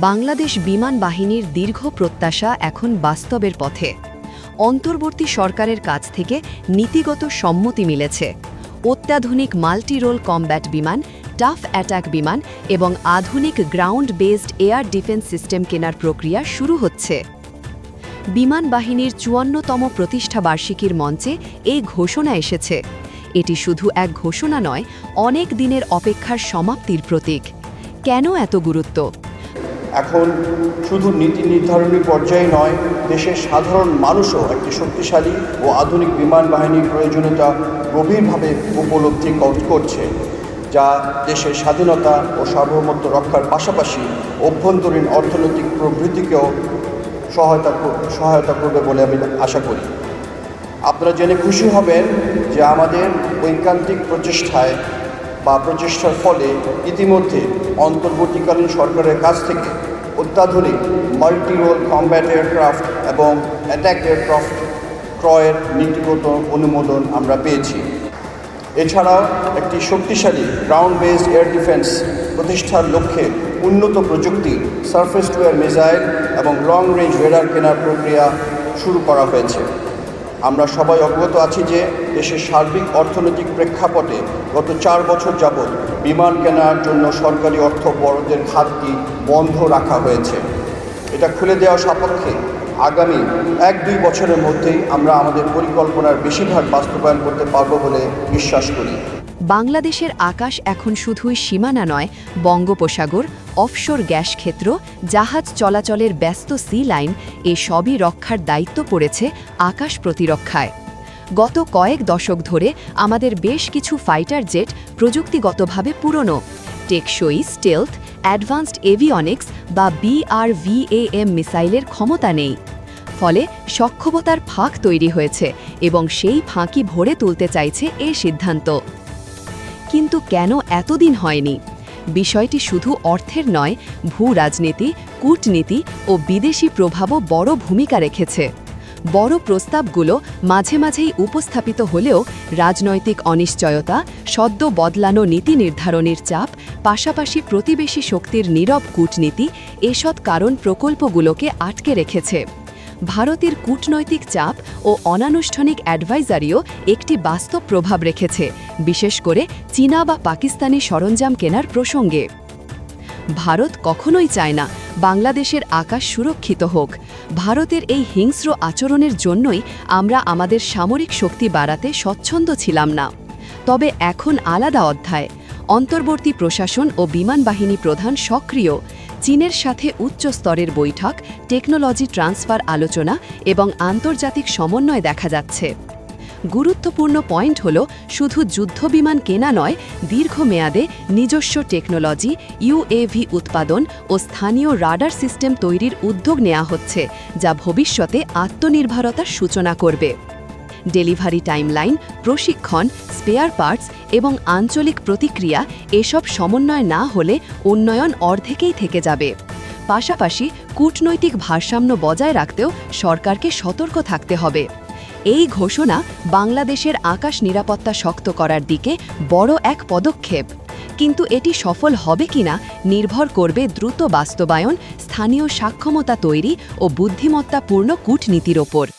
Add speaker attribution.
Speaker 1: বাংলাদেশ বিমান বাহিনীর দীর্ঘ প্রত্যাশা এখন বাস্তবের পথে। অন্তর্বর্তী সরকারের কাছ থেকে নীতিগত সম্মতি মিলেছে। অত্যাধুনিক মাল্টিরোল কমব্যাট বিমান, টাফ অ্যাটাক বিমান এবং আধুনিক ground based air defence system কেনার প্রক্রিয়া শুরু হচ্ছে। বিমান বাহিনীর চুয়ান্নতম প্রতিষ্ঠা বার্ষিকীর মঞ্চে এই ঘোষণা এসেছে। এটি শুধু এক ঘোষণা নয়, অনেক দিনের অপেক্ষার সমাপ্তির প্রতীক। কেন এত গুরুত্ব?
Speaker 2: এখন শুধু নীতি নির্ধারণী পর্যায়ে নয়, দেশের সাধারণ মানুষও একটি শক্তিশালী ও আধুনিক বিমান বাহিনীর প্রয়োজনীয়তা গভীরভাবে উপলব্ধি করছে, যা দেশের স্বাধীনতা ও সার্বভৌমত্ব রক্ষার পাশাপাশি অভ্যন্তরীণ অর্থনৈতিক প্রবৃদ্ধিকেও সহায়তা সহায়তা করবে বলে আমি আশা করি। আপনারা জেনে খুশি হবেন যে আমাদের ঐকান্তিক প্রচেষ্টায় বা প্রচেষ্টার ফলে ইতিমধ্যে অন্তর্বর্তীকালীন সরকারের কাছ থেকে অত্যাধুনিক মাল্টি রোল কম্ব্যাট এয়ারক্রাফট এবং অ্যাটাক এয়ারক্রাফট ক্রয়ের নীতিগত অনুমোদন আমরা পেয়েছি। এছাড়াও একটি শক্তিশালী গ্রাউন্ড বেস এয়ার ডিফেন্স প্রতিষ্ঠার লক্ষ্যে উন্নত প্রযুক্তি সার্ফেস টু এয়ার মিসাইল এবং লং রেঞ্জ রেডার কেনার প্রক্রিয়া শুরু করা হয়েছে। আমরা সবাই অবগত আছি যে দেশের সার্বিক অর্থনৈতিক প্রেক্ষাপটে গত চার বছর যাবৎ বিমান কেনার জন্য সরকারি অর্থ বরাদ্দের খাতটি বন্ধ রাখা হয়েছে। এটা খুলে দেওয়া সাপেক্ষে আগামী এক দুই বছরের মধ্যেই আমরা আমাদের পরিকল্পনার বেশিরভাগ বাস্তবায়ন করতে পারব বলে বিশ্বাস করি।
Speaker 1: বাংলাদেশের আকাশ এখন শুধুই সীমানা নয়, বঙ্গোপসাগর, অফশোর গ্যাস ক্ষেত্র, জাহাজ চলাচলের ব্যস্ত সি লাইন, এ সবই রক্ষার দায়িত্ব পড়েছে আকাশ প্রতিরক্ষায়। গত কয়েক দশক ধরে আমাদের বেশ কিছু ফাইটার জেট প্রযুক্তিগতভাবে পুরনো, টেকসই স্টেলথ, অ্যাডভান্সড এভিয়নিক্স বা বিআরভিএএম মিসাইলের ক্ষমতা নেই। ফলে সক্ষমতার ফাঁক তৈরি হয়েছে এবং সেই ফাঁকি ভরে তুলতে চাইছে এ সিদ্ধান্ত। কিন্তু কেন এতদিন হয়নি? বিষয়টি শুধু অর্থের নয় ভূ রাজনীতি কূটনীতি ও বিদেশি প্রভাবও বড় ভূমিকা রেখেছে। বড় প্রস্তাবগুলো মাঝে মাঝেই উপস্থাপিত হলেও রাজনৈতিক অনিশ্চয়তা, সদ্য বদলানো নীতি নির্ধারণের চাপ, পাশাপাশি প্রতিবেশী শক্তির নীরব কূটনীতি, এসব কারণ প্রকল্পগুলোকে আটকে রেখেছে। ভারতের কূটনৈতিক চাপ ও অনানুষ্ঠানিক অ্যাডভাইজারিও একটি বাস্তব প্রভাব রেখেছে, বিশেষ করে চীনা বা পাকিস্তানি সরঞ্জাম কেনার প্রসঙ্গে। ভারত কখনোই চায় না বাংলাদেশের আকাশ সুরক্ষিত হোক। ভারতের এই হিংস্র আচরণের জন্যই আমরা আমাদের সামরিক শক্তি বাড়াতে স্বচ্ছন্দ ছিলাম না। তবে এখন আলাদা অধ্যায়। অন্তর্বর্তী প্রশাসন ও বিমান বাহিনী প্রধান সক্রিয়। চীনের সাথে উচ্চ স্তরের বৈঠক, টেকনোলজি ট্রান্সফার আলোচনা এবং আন্তর্জাতিক সমন্বয় দেখা যাচ্ছে। গুরুত্বপূর্ণ পয়েন্ট হল, শুধু যুদ্ধবিমান কেনা নয়, দীর্ঘমেয়াদে নিজস্ব টেকনোলজি ইউএভি উৎপাদন ও স্থানীয় রাডার সিস্টেম তৈরির উদ্যোগ নেওয়া হচ্ছে, যা ভবিষ্যতে আত্মনির্ভরতার সূচনা করবে। ডেলিভারি টাইমলাইন, প্রশিক্ষণ, স্পেয়ার পার্টস এবং আঞ্চলিক প্রতিক্রিয়া এসব সমন্বয় না হলে উন্নয়ন অর্ধেকেই থেকে যাবে। পাশাপাশি কূটনৈতিক ভারসাম্য বজায় রাখতেও সরকারকে সতর্ক থাকতে হবে। এই ঘোষণা বাংলাদেশের আকাশ নিরাপত্তা শক্ত করার দিকে বড় এক পদক্ষেপ। কিন্তু এটি সফল হবে কিনা নির্ভর করবে দ্রুত বাস্তবায়ন, স্থানীয় সাক্ষমতা তৈরি ও বুদ্ধিমত্তাপূর্ণ কূটনীতির ওপর।